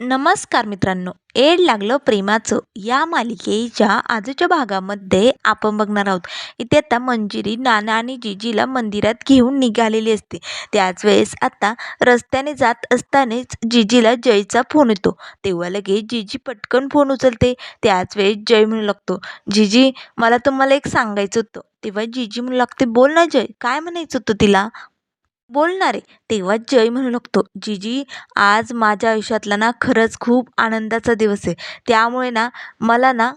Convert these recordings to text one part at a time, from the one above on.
नमस्कार मित्रांनो एड लागलं प्रेमाचं. या मालिकेच्या आजच्या भागामध्ये आपण बघणार आहोत इथे आता मंजिरी नाना आणि जिजीला मंदिरात घेऊन निघालेली असते. त्याच वेळेस आता रस्त्याने जात असतानाच जिजीला जयचा फोन येतो. तेव्हा लगेच जिजी पटकन फोन उचलते. त्याच वेळेस जय म्हणू लागतो जिजी मला तुम्हाला एक सांगायचं होतं. तेव्हा जिजी म्हणू लागते बोल ना जय काय म्हणायचं होतं तिला? बोलणारे तेव्हा जय म्हणू लागतो जिजी आज माझ्या आयुष्यातला ना खरंच खूप आनंदाचा दिवस आहे. त्यामुळे ना मला ना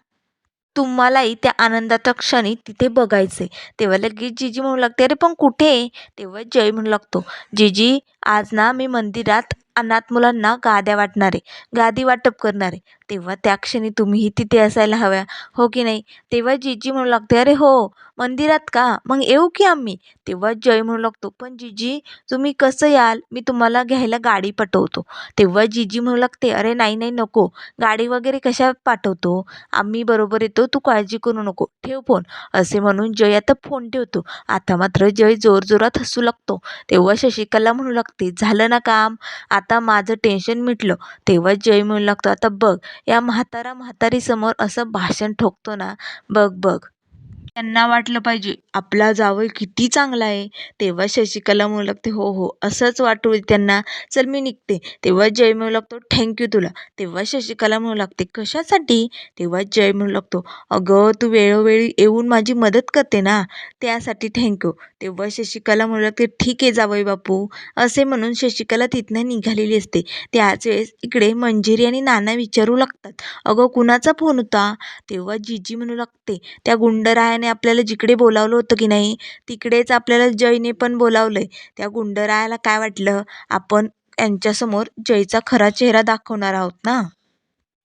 तुम्हालाही त्या आनंदाच्या क्षणी तिथे बघायचं आहे तेव्हा लगेच जिजी म्हणू लागते अरे पण कुठे आहे? तेव्हा जय म्हणू लागतो जिजी आज ना मी मंदिरात अनाथ मुलांना गाद्या वाटणार आहे. गादी वाटप करणार आहे. तेव्हा त्या क्षणी तुम्हीही तिथे असायला हव्या. हो की नाही? तेव्हा जिजी म्हणू लागते अरे हो मंदिरात का? मग येऊ की आम्ही? तेव्हा जय म्हणू लागतो पण जिजी तुम्ही कसं याल? मी तुम्हाला घ्यायला गाडी पाठवतो. तेव्हा जिजी म्हणू लागते अरे नाही नाही नको. गाडी वगैरे कशा पाठवतो? आम्ही बरोबर येतो तू काळजी करू नको. ठेव फोन. असे म्हणून जय आता फोन ठेवतो. आता मात्र जय जोरजोरात हसू लागतो. तेव्हा शशिकला म्हणू लागते झालं ना काम? आता माझं टेन्शन मिटलं. तेव्हा जय म्हणू लागतो आता बघ या म्हातारा म्हातारीसमोर असं भाषण ठोकतो ना बघ बघ. त्यांना वाटलं पाहिजे. आपला जावई किती चांगला आहे. तेव्हा शशिकला म्हणू लागते हो हो असंच वाटू त्यांना. चल मी निघते. तेव्हा जय म्हणू लागतो थँक्यू तुला. तेव्हा शशिकला म्हणू लागते कशासाठी? तेव्हा जय म्हणू लागतो अगं तू वेळोवेळी येऊन माझी मदत करते ना. त्यासाठी थँक्यू तेव्हा शशिकला म्हणू लागते ठीक आहे जावई बापू. असे म्हणून शशिकला तिथनं निघालेली असते. त्याच वेळेस इकडे मंजिरी आणि नाना विचारू लागतात अगं कुणाचा फोन होता? तेव्हा जीजी म्हणू लागते त्या गुंडरायाने आपल्याला जिकडे बोलावलं होतं की नाही तिकडेच आपल्याला जयने पण बोलावलं आहे त्या गुंडरायाला काय वाटलं? आपण यांच्यासमोर जयचा खरा चेहरा दाखवणार आहोत ना?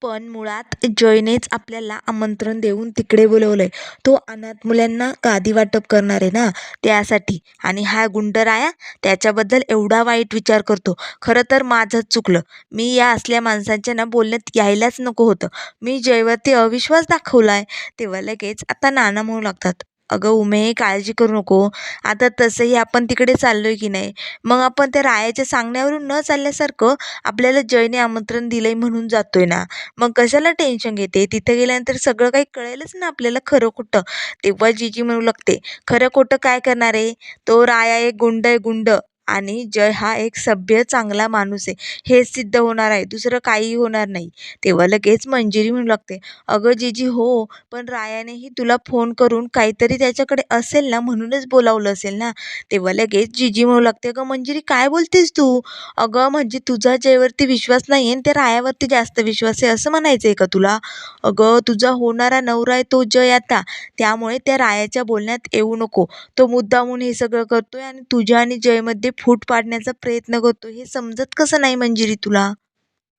पण मुळात जयनेच आपल्याला आमंत्रण देऊन तिकडे बोलवलं आहे तो अनाथ मुलांना गादी वाटप करणार आहे ना? त्यासाठी. आणि हा गुंडराया त्याच्याबद्दल एवढा वाईट विचार करतो. खरं तर माझंच चुकलं. मी या असल्या माणसांच्या ना बोलण्यात यायलाच नको होतं. मी जयवरती अविश्वास दाखवला आहे तेव्हा लगेच आता नाना म्हणू लागतात. अगं उमे काळजी करू नको. आता तसंही आपण तिकडे चाललो आहे की नाही? मग आपण त्या रायाच्या सांगण्यावरून न चालल्यासारखं आपल्याला जयने आमंत्रण दिलं आहे म्हणून जातो आहे ना? मग कशाला टेन्शन घेते? तिथं गेल्यानंतर सगळं काही कळेलच ना आपल्याला खरं खोटं. तेव्हा जीजी म्हणू लागते खरं खोटं काय करणार आहे? तो राया एक गुंड आहे गुंड. आणि जय हा एक सभ्य चांगला माणूस आहे. हेच सिद्ध होणार आहे. दुसरं काही होणार नाही. तेव्हा लगेच मंजिरी म्हणू लागते. अगं जिजी हो पण रायानेही तुला फोन करून काहीतरी त्याच्याकडे असेल ना म्हणूनच बोलावलं असेल ना तेव्हा लगेच जिजी म्हणू लागते अगं मंजिरी काय बोलतेस तू? अगं म्हणजे तुझा जयवरती विश्वास नाही आहे आणि त्या रायावरती जास्त विश्वास आहे असं म्हणायचं आहे का तुला? अगं तुझा होणारा नवरा आहे तो जय आता. त्यामुळे त्या रायाच्या बोलण्यात येऊ नको. तो मुद्दामून हे सगळं करतोय आणि तुझ्या आणि जयमध्ये फूट पाडण्याचा प्रयत्न करतो. हे समजत कसं नाही मंजिरी तुला?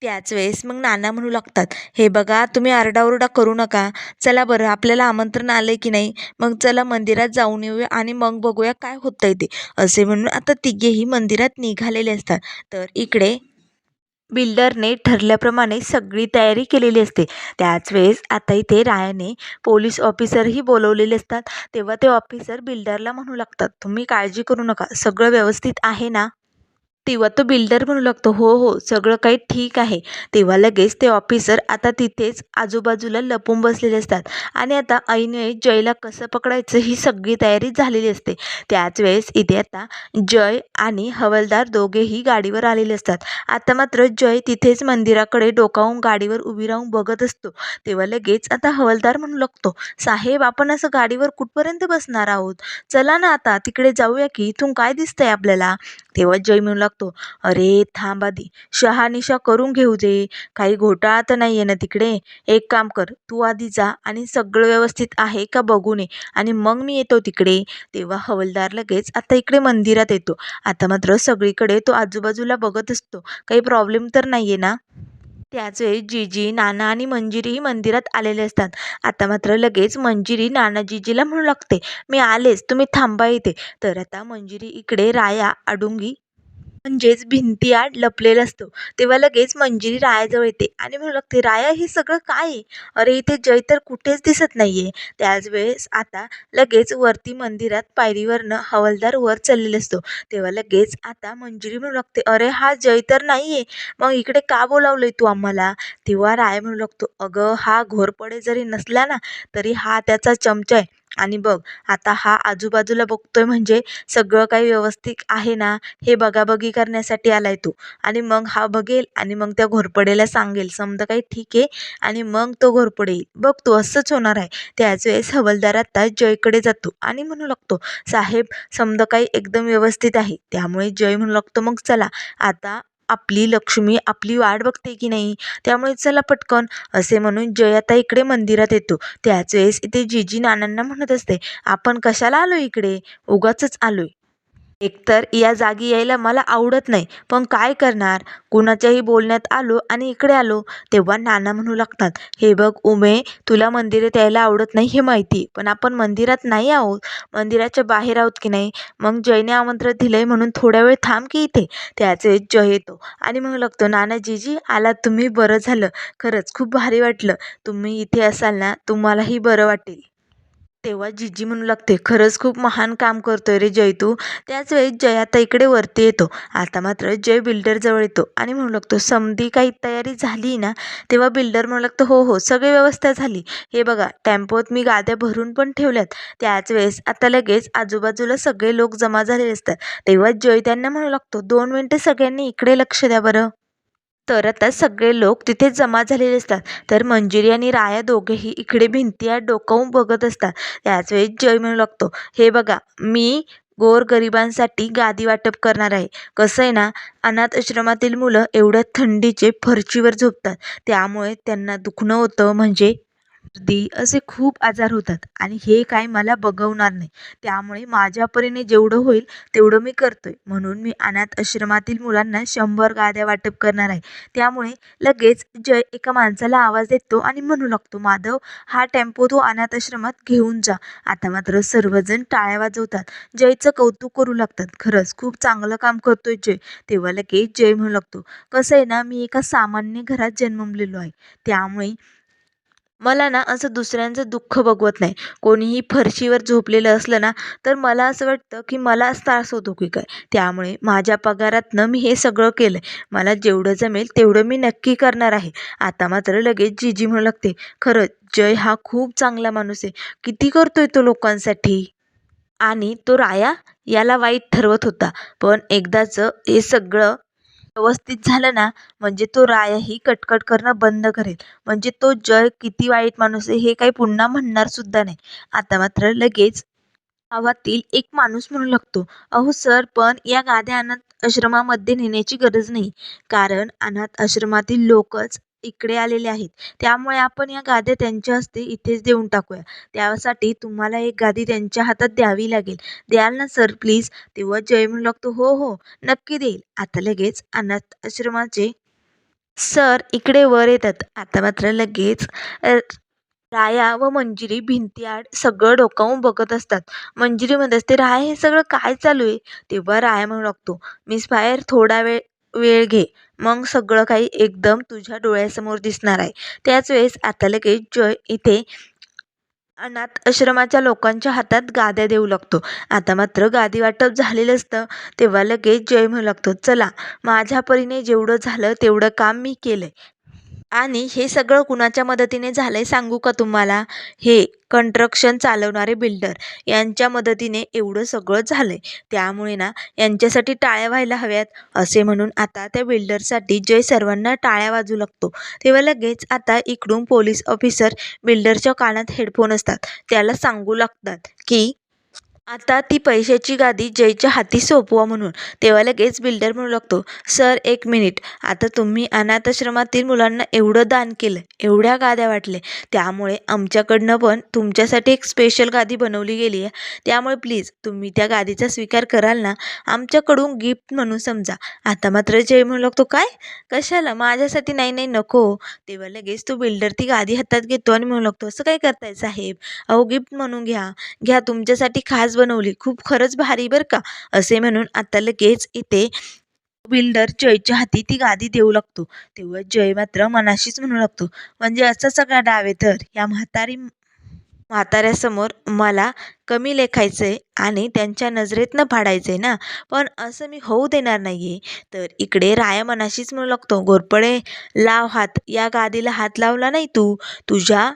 त्याच वेळेस मग नाना म्हणू लागतात हे बघा तुम्ही आरडाओरडा करू नका. चला बरं आपल्याला आमंत्रण आलं आहे की नाही? मग चला मंदिरात जाऊन येऊया आणि मग बघूया काय होतंय ते. असे म्हणून आता तिघेही मंदिरात निघालेले असतात. तर इकडे बिल्डरने ठरल्याप्रमाणे सगळी तयारी केलेली असते. त्याच वेळेस आता इथे रायाने पोलीस ऑफिसरही बोलवलेले असतात. तेव्हा ते ऑफिसर बिल्डरला म्हणू लागतात तुम्ही काळजी करू नका. सगळं व्यवस्थित आहे ना? तेव्हा तो बिल्डर म्हणू लागतो हो हो सगळं काही ठीक आहे. तेव्हा लगेच ते ऑफिसर आता तिथेच आजूबाजूला लपून बसलेले असतात आणि आता ऐनवेळी जयला कसं पकडायचं ही सगळी तयारी झालेली असते. त्याच वेळेस इथे आता जय आणि हवालदार दोघेही गाडीवर आलेले असतात. आता मात्र जय तिथेच मंदिराकडे डोकावून गाडीवर उभी राहून बघत असतो. तेव्हा लगेच आता हवालदार म्हणू लागतो साहेब आपण असं गाडीवर कुठपर्यंत बसणार आहोत? चला ना आता तिकडे जाऊया की इथून काय दिसतंय आपल्याला? तेव्हा जय म्हणू लागतो अरे थांब आधी. शहानिशा करून घेऊ दे काही घोटाळा तर नाही आहे ना तिकडे. एक काम कर. तू आधी जा आणि सगळं व्यवस्थित आहे का बघून ये आणि मग मी येतो तिकडे. तेव्हा हवलदार लगेच आता इकडे मंदिरात येतो. आता मात्र सगळीकडे तो आजूबाजूला बघत असतो. काही प्रॉब्लेम तर नाही आहे ना? त्याच वेळी जीजी नाना आणि मंजिरीही मंदिरात आलेले असतात. आता मात्र लगेच मंजिरी नाना जीजीला म्हणू लागते. मी आलेच. तुम्ही थांबा इथे. तर आता मंजिरी इकडे राया अडुंगी म्हणजेच भिंतीआड लपलेला असतो. तेव्हा लगेच मंजिरी रायाजवळ येते. आणि म्हणू लागते राया हे सगळं काय आहे? अरे इथे जय तर कुठेच दिसत नाहीये. त्याच वेळेस आता लगेच वरती मंदिरात पायरीवरनं हवालदार वर चाललेला असतो. तेव्हा लगेच आता मंजिरी म्हणू लागते अरे हा जय तर नाहीये. मग इकडे का बोलावलंय तू आम्हाला? तेव्हा राय म्हणू लागतो अगं हा घोरपडे जरी नसला ना तरी हा त्याचा चमचा आहे. आणि बघ आता हा आजूबाजूला बघतोय म्हणजे सगळं काही व्यवस्थित आहे ना हे बघाबघी करण्यासाठी आलाय तो. आणि मग हा बघेल आणि मग त्या घोरपडेला सांगेल समजा काही ठीक आहे आणि मग तो घोरपडे येईल. बघ तू असंच होणार आहे. त्याच वेळेस हवलदार आता जयकडे जातो आणि म्हणू लागतो साहेब समजा काही एकदम व्यवस्थित आहे. त्यामुळे जय म्हणू लागतो मग चला आता आपली लक्ष्मी आपली वाट बघते की नाही? त्यामुळे चला पटकन असे म्हणून जय आता इकडे मंदिरात येतो. त्याच वेळेस इथे जीजी नानांना म्हणत असते आपण कशाला आलो इकडे? उगाचच आलोय. एकतर या जागी यायला मला आवडत नाही. पण काय करणार? कुणाच्याही बोलण्यात आलो आणि इकडे आलो तेव्हा नाना म्हणू लागतात हे बघ उमे तुला मंदिरात यायला आवडत नाही हे माहिती. पण आपण मंदिरात नाही आहोत. मंदिराच्या बाहेर आहोत की नाही? मग जयने आमंत्रण दिलंय म्हणून थोड्या वेळ थांब की इथे. त्याचे जय येतो. आणि म्हणू लागतो नाना जीजी आलात तुम्ही बरं झालं. खरंच खूप भारी वाटलं. तुम्ही इथे असाल ना तुम्हालाही बरं वाटेल. तेव्हा जिजी म्हणू लागते खरंच खूप महान काम करतोय रे जय तू. त्याच वेळी जय आता इकडे वरती येतो. आता मात्र जय बिल्डरजवळ येतो आणि म्हणू लागतो समधी काही तयारी झाली ना? तेव्हा बिल्डर म्हणू लागतो हो हो सगळी व्यवस्था झाली. हे बघा टेम्पोत मी गाद्या भरून पण ठेवल्यात. त्याच वेळेस आता लगेच आजूबाजूला सगळे लोक जमा झालेले असतात. तेव्हा जय त्यांना म्हणू लागतो दोन मिनटं सगळ्यांनी इकडे लक्ष द्या बरं. तर आता सगळे लोक तिथे जमा झालेले असतात. तर मंजिरी आणि राया दोघेही इकडे भिंतीआड डोकावून बघत असतात. त्याचवेळी जय म्हणू लागतो. हे बघा मी गोरगरिबांसाठी गादी वाटप करणार आहे. कसं आहे ना अनाथ आश्रमातील मुलं एवढ्या थंडीचे फरशीवर झोपतात. त्यामुळे त्यांना दुखणं होतं म्हणजे सर्दी असे खूप आजार होतात. आणि हे काय मला बघवणार नाही. त्यामुळे माझ्या परीने जेवढं होईल तेवढं मी करतोय. म्हणून मी अनाथ आश्रमातील मुलांना शंभर गाद्या वाटप करणार आहे. त्यामुळे लगेच जय एका माणसाला आवाज देतो आणि म्हणू लागतो माधव हा टेम्पो तू अनाथ आश्रमात घेऊन जा. आता मात्र सर्वजण टाळ्या वाजवतात. जयचं कौतुक करू लागतात. खरंच खूप चांगलं काम करतोय जय. तेव्हा लगेच जय म्हणू लागतो कसं आहे ना मी एका सामान्य घरात जन्मलेलो आहे. त्यामुळे मला ना असं दुसऱ्यांचं दुःख बघवत नाही. कोणीही फरशीवर झोपलेलं असलं ना तर मला असं वाटतं की मलाच त्रास होतो की काय. त्यामुळे माझ्या पगारातनं मी हे सगळं केलं आहे मला जेवढं जमेल तेवढं मी नक्की करणार आहे. आता मात्र लगेच जीजी म्हणू लागते खरंच जय हा खूप चांगला माणूस आहे. किती करतोय तो लोकांसाठी? आणि तो राया याला वाईट ठरवत होता. पण एकदाचं हे सगळं व्यवस्थित झालं ना म्हणजे तो रायही कटकट करणं बंद करेल. म्हणजे तो जय किती वाईट माणूस आहे हे काही पुन्हा म्हणणार सुद्धा नाही. आता मात्र लगेच गावातील एक माणूस म्हणू लागतो. अहो सर पण या गाद्या अनाथ आश्रमामध्ये नेण्याची गरज नाही. कारण अनाथ आश्रमातील लोकच इकडे आलेले आहेत. त्यामुळे आपण या गाद्या त्यांच्या हस्ते इथेच देऊन टाकूया. त्यासाठी तुम्हाला एक गादी त्यांच्या हातात द्यावी लागेल. द्याल ना सर? प्लीज. तेव्हा जय म्हणू लागतो. हो हो. नक्की देईल. आता लगेच अनाथ आश्रमाचे सर इकडे वर येतात. आता मात्र लगेच राया व मंजिरी भिंतीआड सगळं डोकावून बघत असतात. मंजिरी म्हणत असते राया हे सगळं काय चालू आहे? तेव्हा राया म्हणू लागतो मिस फायर थोडा वेळ वेळ घे. मग सगळं काही एकदम तुझ्या डोळ्यासमोर दिसणार आहे. त्याच वेळेस आता लगेच जय इथे अनाथ आश्रमाच्या लोकांच्या हातात गाद्या देऊ लागतो. आता मात्र गादी वाटप झालेलं असतं. तेव्हा लगेच जय म्हणू लागतो चला माझ्या परीने जेवढं झालं तेवढं काम मी केलंय. आणि हे सगळं कुणाच्या मदतीने झालं आहे सांगू का तुम्हाला? हे कंट्रक्शन चालवणारे बिल्डर यांच्या मदतीने एवढं सगळं झालं आहे त्यामुळे ना यांच्यासाठी टाळ्या व्हायला हव्यात. असे म्हणून आता त्या बिल्डरसाठी जय सर्वांना टाळ्या वाजू लागतो तेव्हा लगेच आता इकडून पोलीस ऑफिसर बिल्डरच्या कानात हेडफोन असतात. त्याला सांगू लागतात की आता ती पैशाची गादी जयच्या हाती सोपवा म्हणून. तेव्हा लगेच बिल्डर म्हणू लागतो सर एक मिनिट. आता तुम्ही अनाथाश्रमातील मुलांना एवढं दान केलं एवढ्या गाद्या वाटले त्यामुळे आमच्याकडनं पण तुमच्यासाठी एक स्पेशल गादी बनवली गेली आहे. त्यामुळे प्लीज तुम्ही त्या गादीचा स्वीकार कराल ना? आमच्याकडून गिफ्ट म्हणून समजा. आता मात्र जय म्हणू लागतो काय? कशाला? माझ्यासाठी नाही नाही नको. तेव्हा लगेच तो बिल्डर ती गादी हातात घेतो आणि म्हणू लागतो असं काय करताय साहेब? अहो गिफ्ट म्हणून घ्या. घ्या तुमच्यासाठी खास बनवली. खूप खरंच भारी बरं का. असे म्हणून आता लगेच इथे बिल्डर जयच्या हाती ती गादी देऊ लागतो. तेव्हा जय मात्र मनाशीच म्हणू लागतो. म्हणजे असा सगळा डावे तर. या म्हातारी म्हाताऱ्यासमोर मला कमी लेखायचंय आणि त्यांच्या नजरेतनं फाडायचंय ना. पण असं मी होऊ देणार नाहीये. तर इकडे राया मनाशीच म्हणू लागतो घोरपडे लाव हात. या गादीला हात लावला नाही तू. तुझ्या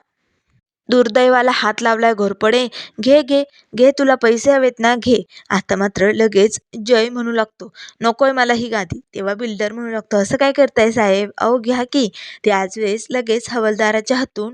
दुर्दैवाला हात लावलाय घोरपडे. घे घे घे तुला पैसे हवेत ना घे. आता मात्र लगेच जय म्हणू लागतो. नकोय मला ही गादी. तेव्हा बिल्डर म्हणू लागतो असं काय करताय साहेब? अहो घ्या की. त्याच वेळेस लगेच हवालदाराच्या हातून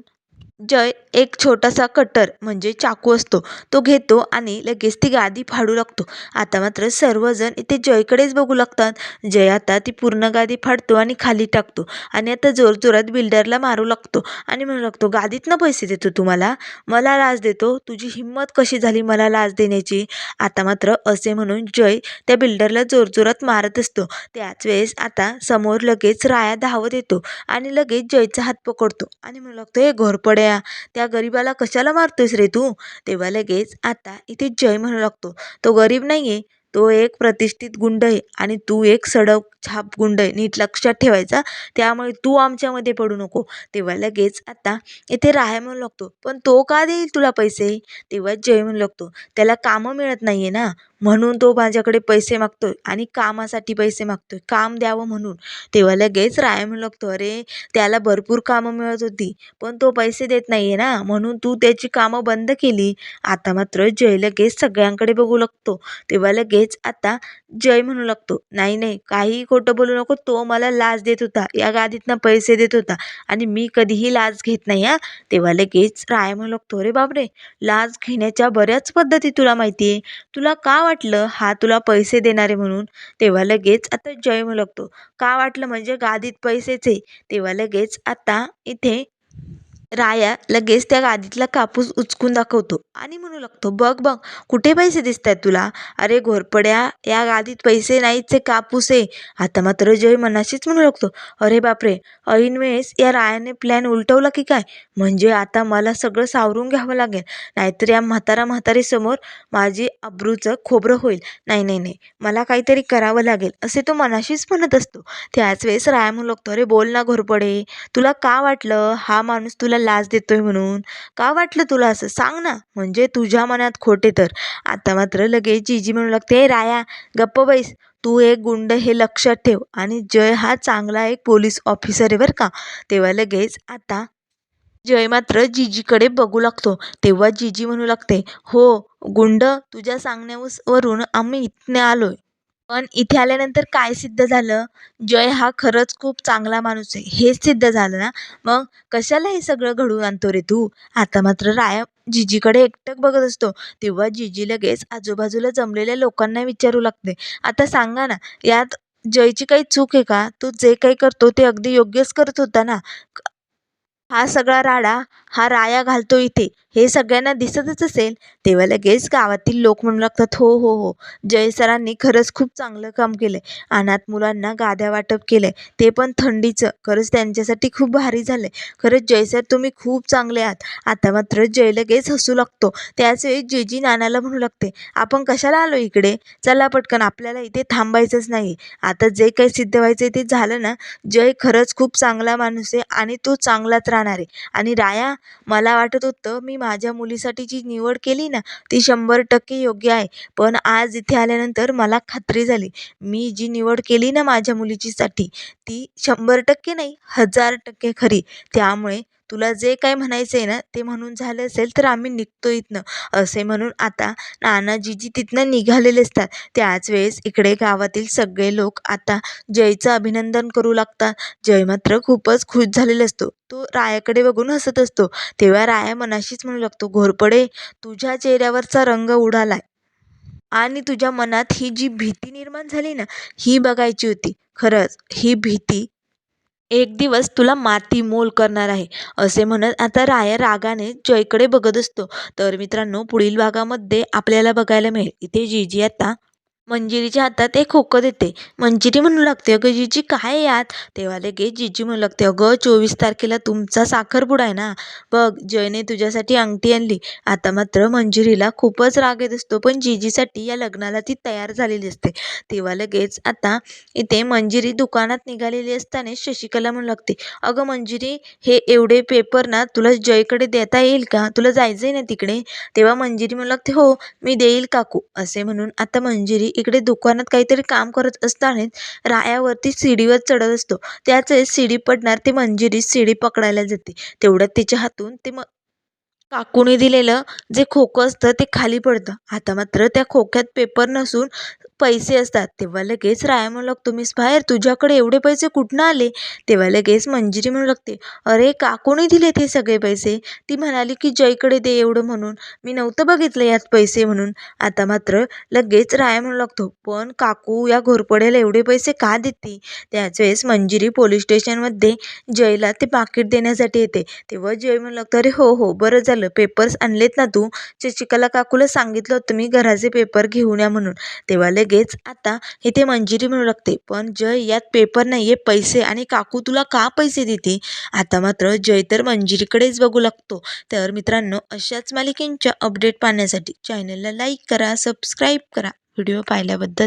जय एक छोटासा कटर म्हणजे चाकू असतो. तो घेतो आणि लगेच ती गादी फाडू लागतो. आता मात्र सर्वजण इथे जयकडेच बघू लागतात. जय आता ती पूर्ण गादी फाडतो आणि खाली टाकतो. आणि आता जोरजोरात बिल्डरला मारू लागतो. आणि म्हणू लागतो गादीतनं पैसे देतो तुम्हाला? मला लाज देतो. तुझी हिंमत कशी झाली मला लाज देण्याची? आता मात्र असे म्हणून जय त्या बिल्डरला जोरजोरात मारत असतो. त्याच वेळेस आता समोर लगेच राया धावत येतो आणि लगेच जयचा हात पकडतो. आणि म्हणू लागतो हे घोरपड्या त्या गरीबाला कशाला मारतोयस रे तू? तेव्हा लगेच आता इथे जय म्हणू लागतो. तो गरीब नाही आहे तो एक प्रतिष्ठित गुंड आहे आणि तू एक सडक छाप गुंड आहे नीट लक्षात ठेवायचा त्यामुळे तू आमच्यामध्ये पडू नको. तेव्हा लगेच आता इथे राहाय म्हणू लागतो. पण तो का देईल तुला पैसे? तेव्हा जय म्हणू लागतो. त्याला कामं मिळत नाही आहे ना? म्हणून तो माझ्याकडे पैसे मागतो आहे आणि कामासाठी पैसे मागतो आहे काम द्यावं म्हणून. तेव्हा लगेच राय म्हणू लागतो अरे त्याला भरपूर कामं मिळत होती पण तो पैसे देत नाही आहे ना. म्हणून तू त्याची कामं बंद केली. आता मात्र जय लगेच सगळ्यांकडे बघू लागतो. तेव्हा लगेच आता जय म्हणू लागतो नाही नाही काहीही खोटं बोलू नको. तो मला लाच देत होता. या गादीतनं पैसे देत होता आणि मी कधीही लाच घेत नाही हां. तेव्हा लगेच राय म्हणू लागतो अरे बापरे लाच घेण्याच्या बऱ्याच पद्धती तुला माहिती आहे तुला का वाटलं हा तुला पैसे देणार आहे म्हणून? तेव्हा लगेच आता जय म्हणू लागतो का वाटलं म्हणजे गादीत पैसेच आहे. तेव्हा लगेच आता इथे राया लगेच त्या गादीतला कापूस उचकून दाखवतो आणि म्हणू लागतो बघ बघ कुठे पैसे दिसत आहेत तुला? अरे घोरपड्या या गादीत पैसे नाहीच आहे कापूस आहे. आता मात्र जय मनाशीच म्हणू लागतो. अरे बापरे ऐन वेळेस या रायाने प्लॅन उलटवला की काय? म्हणजे आता मला सगळं सावरून घ्यावं लागेल. नाहीतर या म्हातारा म्हातारीसमोर माझी अब्रूचं खोबरं होईल. नाही नाही नाही मला काहीतरी करावं लागेल असे तो मनाशीच म्हणत असतो. त्याच वेळेस राया म्हणू लागतो अरे बोल ना घोरपडे तुला का वाटलं? हा माणूस तुला लाच देतोय म्हणून. का वाटलं तुला असं? सांग ना. म्हणजे तुझ्या मनात खोटे तर. आता मात्र लगेच जीजी म्हणू लागते हे राया गप्प बैस. तू एक गुंड हे लक्षात ठेव. आणि जय हा चांगला एक पोलीस ऑफिसर आहे बरं का. तेव्हा लगेच आता जय मात्र जीजीकडे बघू लागतो. तेव्हा जीजी म्हणू लागते हो गुंड तुझ्या सांगण्यावरून आम्ही इथने आलोय. पण इथे आल्यानंतर काय सिद्ध झालं? जय हा खरंच खूप चांगला माणूस आहे. हेच सिद्ध झालं ना? मग कशाला हे सगळं घडवून आणतो रे तू? आता मात्र राया जिजीकडे एकटक बघत असतो. तेव्हा जिजी लगेच आजूबाजूला जमलेल्या लोकांना विचारू लागते. आता सांगा ना यात जयची काही चूक आहे का? तो जे काही करतो ते अगदी योग्यच करत होता ना? हा सगळा राडा हा राया घालतो इथे. हे सगळ्यांना दिसतच असेल. तेव्हा लगेच गावातील लोक म्हणू लागतात हो हो हो. जय सरांनी खरंच खूप चांगलं काम केलं आहे अनाथ मुलांना गाद्या वाटप केलं आहे ते पण थंडीचं. खरंच त्यांच्यासाठी खूप भारी झालं आहे खरंच जय सर तुम्ही खूप चांगले आहात. आता मात्र जय लगेच हसू लागतो. त्याच वेळी जेजी नानाला म्हणू लागते आपण कशाला आलो इकडे? चला पटकन आपल्याला इथे थांबायचंच नाही आता जे काही सिद्ध व्हायचं आहे ते झालं ना? जय खरंच खूप चांगला माणूस आहे आणि तो चांगलाच राहणार. आहे आणि राया मला वाटत होतं मी माझ्या मुलीसाठी जी निवड केली ना ती शंभर टक्के योग्य आहे. पण आज इथे आल्यानंतर मला खात्री झाली. मी जी निवड केली ना माझ्या मुलीचीसाठी ती शंभर टक्के नाही हजार टक्के खरी. त्यामुळे तुला जे काय म्हणायचं आहे ना ते म्हणून झालं असेल तर आम्ही निघतो इथनं. असे म्हणून आता नानाजीजी तिथनं निघालेले असतात. त्याच वेळेस इकडे गावातील सगळे लोक आता जयचं अभिनंदन करू लागतात. जय मात्र खूपच खुश झालेला असतो. तो रायाकडे बघून हसत असतो. तेव्हा राया मनाशीच म्हणू लागतो घोरपडे तुझ्या चेहऱ्यावरचा रंग उडालाय. आणि तुझ्या मनात ही जी भीती निर्माण झाली ना ही बघायची होती. खरंच ही भीती एक दिवस तुला माती मोल करणार आहे. असे म्हणत आता राया रागाने जयकडे बघत असतो. तर मित्रांनो पुढील भागामध्ये आपल्याला बघायला मिळेल. इथे जीजी आता मंजिरीच्या हातात एक खोकं देते. मंजिरी म्हणू लागते अगं जिजी काय यात? तेव्हा लगेच जिजी म्हणू लागते अगं चोवीस तारखेला तुमचा साखरपुडा आहे ना? बघ जयने तुझ्यासाठी अंगठी आणली. आता मात्र मंजिरीला खूपच राग येत असतो पण जिजीसाठी या लग्नाला ती तयार झालेली असते. तेव्हा लगेच आता इथे मंजिरी दुकानात निघालेली असताना शशिकला म्हणू लागते अगं मंजिरी हे एवढे पेपर ना तुला जयकडे देता येईल का? तुला जायचं आहे ना तिकडे? तेव्हा मंजिरी म्हणू लागते हो मी देईल काकू. असे म्हणून आता मंजिरी इकडे दुकानात काहीतरी काम करत असताना रायावरती सीडीवर चढत असतो. त्याच वेळेस सीडी पडणार ते मंजिरी सीडी पकडायला जाते. तेवढ्यात तिच्या हातून ते म काकूने दिलेलं जे खोकं असतं ते खाली पडतं. आता मात्र त्या खोक्यात पेपर नसून पैसे असतात. तेव्हा लगेच राया म्हणू लागतो मिस बाहेर तुझ्याकडे एवढे पैसे कुठनं आले? तेव्हा लगेच मंजिरी म्हणू लागते अरे काकूने दिले ते सगळे पैसे. ती म्हणाली की जयकडे दे एवढं म्हणून. मी नव्हतं बघितलं यात पैसे म्हणून. आता मात्र लगेच राया म्हणू लागतो पण काकू या घोरपड्याला एवढे पैसे का देते? त्याच वेळेस मंजिरी पोलीस स्टेशनमध्ये जयला ते पाकिट देण्यासाठी येते. तेव्हा जय म्हणू लागतो अरे हो हो बरं झालं. पेपर्स आणलेत ना तू? शशिकला काकूला सांगितलं होतं मी घराचे पेपर घेऊन या म्हणून. तेव्हा लगेच आता इथे मंजिरी म्हणू लागते. पण जय यात पेपर नाही आहे पैसे. आणि काकू तुला का पैसे देते? आता मात्र जय तर मंजिरीकडेच बघू लागतो. तर मित्रांनो अशाच मालिकेंच्या अपडेट पाहण्यासाठी चॅनलला लाईक करा सबस्क्राईब करा. व्हिडिओ पाहिल्याबद्दल